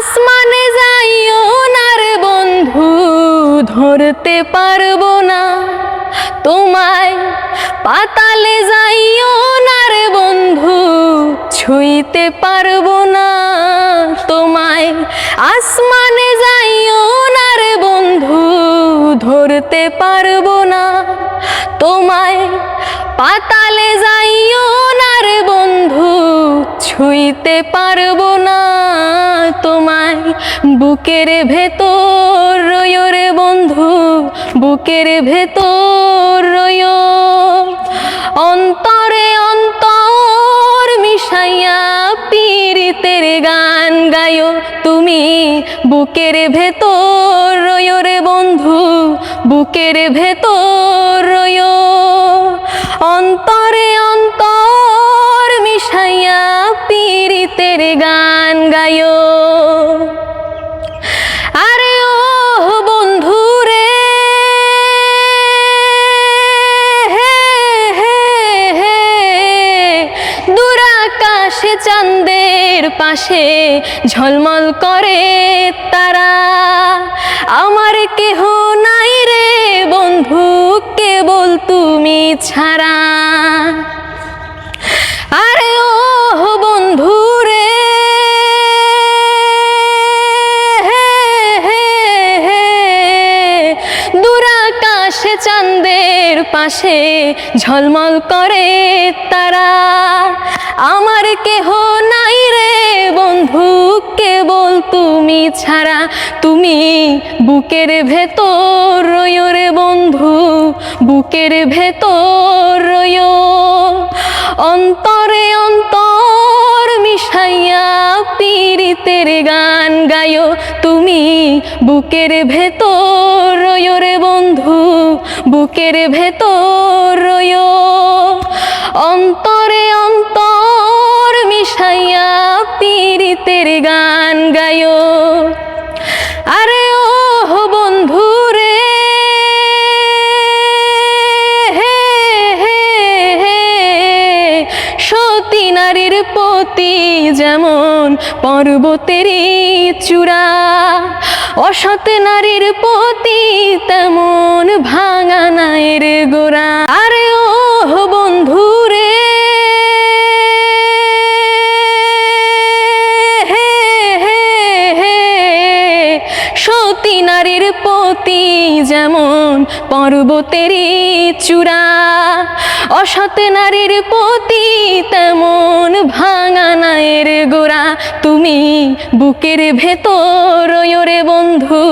আসমানে যাইও না রে বন্ধু, ধরতে পারব না। তোমায় পাতালে যাইও না রে বন্ধু, ছুঁইতে পারব না। তোমায় আসমানে যাইও না রে বন্ধু, ধরতে পারব না। তোমায় পাতালে যাইও না রে বন্ধু, ছুঁইতে পারব বুকের ভেতর রয়ো রে বন্ধু, বুকের ভেতর রয়ো অন্তরে অন্তর মিশাইয়া পীড়িতের গান গায় তুমি। বুকের ভেতর রয়ো রে বন্ধু, বুকের ভেতর রয়ো অন্তরে অন্তর মিশাইয়া পীড়িতের গান গায়ো। চাঁদের পাশে ঝলমল করে তারা। আমার কেহ নাই রে বন্ধু, কেবল তুমি ছাড়া। আরে ও বন্ধু রে দুরাকাশে চাঁদের পাশে ঝলমল করে তারা। আমার কেহ নাই রে বন্ধু, কেবল তুমি ছাড়া। তুমি বুকের ভেতর রয়ো রে বন্ধু, বুকের ভেতর রয়ো অন্তরে অন্তর মিশাইয়া পীড়িতের গান গায়ো তুমি বুকের ভেতর রয়ো রে বন্ধু, বুকের ভেতর রয়ো অন্তরে অন্তর মিশাইয়া পীড়িতের গান গায়ো। আরে ও বন্ধু রে, হে হে হে, সতী নারীর পতি যেমন পর্বতেরই চূড়া, অসৎ নারীর পতি তেমন ভাঙা নায়ের গোড়া। আরে ও বন্ধু নারীর পতি যেমন পর্বতেরই চূড়া, অসৎ নারীর পতি তেমন ভাঙা নায়ের গোড়া। তুমি বুকের ভেতর রে বন্ধু,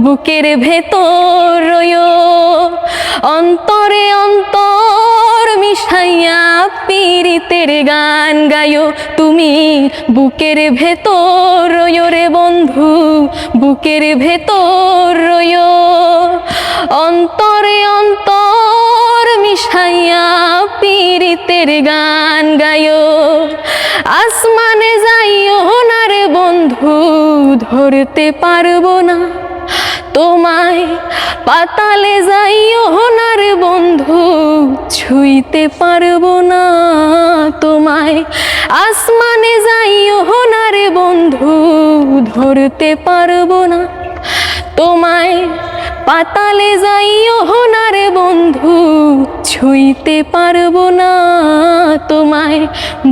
বুকের ভেতর রয়ো অন্তরে অন্তর মিশাইয়া পীড়িতের গান গায়ো। তুমি বুকের ভেতর রয়ো রে বন্ধু, বুকের ভেতর রয়ো অন্তরে অন্তর মিশাইয়া পীড়িতের গান গায়ো। আসমানে যাইও না রে বন্ধু, ধরতে পারব না। তোমায় পাতালে যাইও না রে বন্ধু, ছুঁইতে পারব না তোমায়। আসমানে যাইও না রে বন্ধু, ধরতে পারব না তোমায়। পাতালে যাইও না রে বন্ধু, ছুঁইতে পারব না তোমায়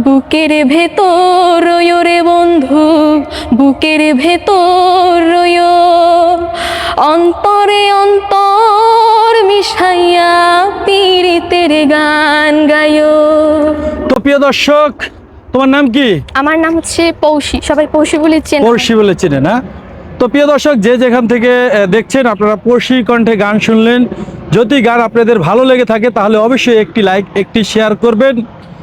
বুকের ভেতর রয়ো রে বন্ধু বুকের ভেতর রয়ো অন্তরে অন্তর মিশাইয়া পীড়িতের গান গায়ো তো প্রিয় দর্শক তোমার নাম কি? আমার নাম হচ্ছে পৌষি সবাই পৌষি বলে চেনে। পড়শি বলে চেনে না? তো প্রিয় দর্শক যে যেখান থেকে দেখছেন আপনারা পড়শি কণ্ঠে গান শুনলেন। যদি গান আপনাদের ভালো লেগে থাকে তাহলে অবশ্যই একটি লাইক একটি শেয়ার করবেন।